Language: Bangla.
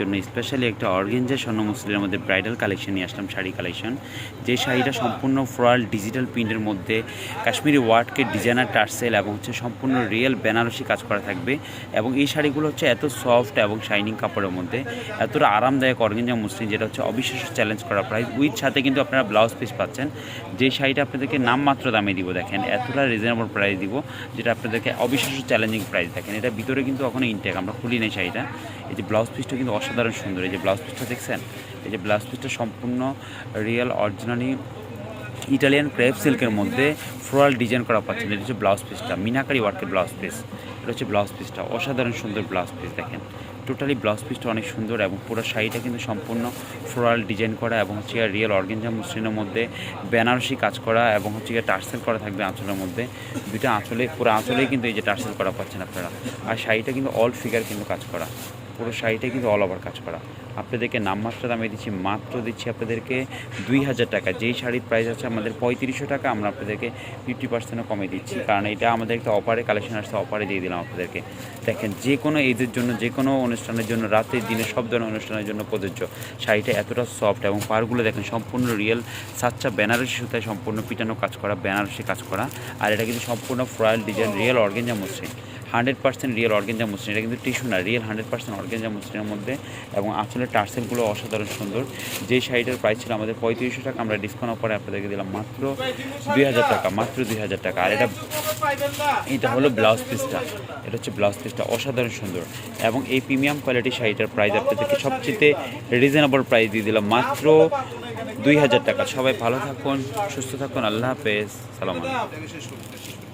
জন্য স্পেশালি একটা অর্গেঞ্জা স্বর্ণ মুসলিমের মধ্যে ব্রাইডাল কালেকশন নিয়ে আসলাম, শাড়ি কালেকশন যে শাড়িটা সম্পূর্ণ ফ্রয়াল ডিজিটাল প্রিন্টের মধ্যে কাশ্মীরি ওয়ার্ডকে ডিজাইনার টার্সেল এবং হচ্ছে সম্পূর্ণ রিয়েল বেনারসি কাজ করা থাকবে এবং এই শাড়িগুলো হচ্ছে এত সফট এবং শাইনিং কাপড়ের মধ্যে, এতটা আরামদায়ক অর্গেঞ্জা মুসলিম যেটা হচ্ছে অবিশ্বাস্য চ্যালেঞ্জ করা প্রাইস উইথ সাথে কিন্তু আপনারা ব্লাউজ পিস পাচ্ছেন। যে শাড়িটা আপনাদেরকে নামমাত্র দামে দিব, দেখেন, এতটা রিজনেবল প্রাইস দিব যেটা আপনাদেরকে অবিশ্বাস্য চ্যালেঞ্জিং প্রাইস দেখেন। এটা ভিতরে কিন্তু এখনও ইনটেক আমরা খুলি নেই শাড়িটা। এই যে ব্লাউজ পিসটা কিন্তু অসাধারণ সুন্দর। এই যে ব্লাউজ পিসটা দেখছেন? এই যে ব্লাউজ পিসটা সম্পূর্ণ রিয়েল অরিজিনালি ইটালিয়ান ক্রেপ সিল্কের মধ্যে ফ্লোরাল ডিজাইন করা পাচ্ছেন। এটা হচ্ছে ব্লাউজ পিসটা, মিনাকারি ওয়ার্কের ব্লাউজ পিস। এটা হচ্ছে ব্লাউজ পিসটা, অসাধারণ সুন্দর ব্লাউজ পিস দেখেন। টোটালি ব্লাউজ পিসটা অনেক সুন্দর এবং পুরো শাড়িটা কিন্তু সম্পূর্ণ ফ্লোরাল ডিজাইন করা এবং হচ্ছে রিয়েল অর্গেঞ্জা মুসলিনের মধ্যে বেনারসি কাজ করা এবং হচ্ছে গিয়ে টার্সেল করা থাকবে আঁচলের মধ্যে। দুইটা আঁচলে, পুরো আঁচলেই কিন্তু এই যে টার্সেল করা পাচ্ছেন আপনারা। আর শাড়িটা কিন্তু অল ফিগার কিন্তু কাজ করা। পুরো শাড়িটা কিন্তু অল ওভার কাজ করা। আপনাদেরকে নামমাত্র দামে দিচ্ছি, মাত্র দিচ্ছি আপনাদেরকে দুই হাজার টাকা। যেই শাড়ির প্রাইস আছে আমাদের পঁয়ত্রিশশো টাকা, আমরা আপনাদেরকে ফিফটি পার্সেন্টও কমে দিচ্ছি। কারণ এটা আমাদের একটা অফারে কালেকশন আসছে অফারে দিয়ে দিলাম আপনাদেরকে। দেখেন, যে কোনো ঈদের জন্য, যে কোনো অনুষ্ঠানের জন্য, রাতের দিনে, সব ধরনের অনুষ্ঠানের জন্য প্রযোজ্য। শাড়িটা এতটা সফট এবং পারগুলো দেখেন, সম্পূর্ণ রিয়েল সাচ্চা বেনারসি সুতায় সম্পূর্ণ পিটানো কাজ করা, বেনারসি কাজ করা। আর এটা কিন্তু সম্পূর্ণ ফ্রয়াল ডিজাইন রিয়েল অর্গেঞ্জা মসৃণ হান্ড্রেড পার্সেন্ট রিয়েল অর্গেঞ্জা মসৃণ। এটা কিন্তু টিস্যু না, রিয়েল হান্ড্রেড পার্সেন্ট অর্গেঞ্জা মসৃণের মধ্যে এবং আসলে টার্সেলগুলো অসাধারণ সুন্দর। যে শাড়িটার প্রাইস ছিল আমাদের পঁয়ত্রিশশো টাকা, আমরা ডিসকাউন্ট অফারে আপনাদেরকে দিলাম মাত্র দুই হাজার টাকা, মাত্র দুই হাজার টাকা। আর এটা এটা হলো ব্লাউজ পিসটা এটা হচ্ছে ব্লাউজ পিসটা অসাধারণ সুন্দর। এবং এই প্রিমিয়াম কোয়ালিটির শাড়িটার প্রাইস আপনাদেরকে সবচেয়ে রিজনেবল প্রাইস দিয়ে দিলাম মাত্র দুই হাজার টাকা। সবাই ভালো থাকুন, সুস্থ থাকুন, আল্লাহ হাফেজ। সালাম আলাইকুম।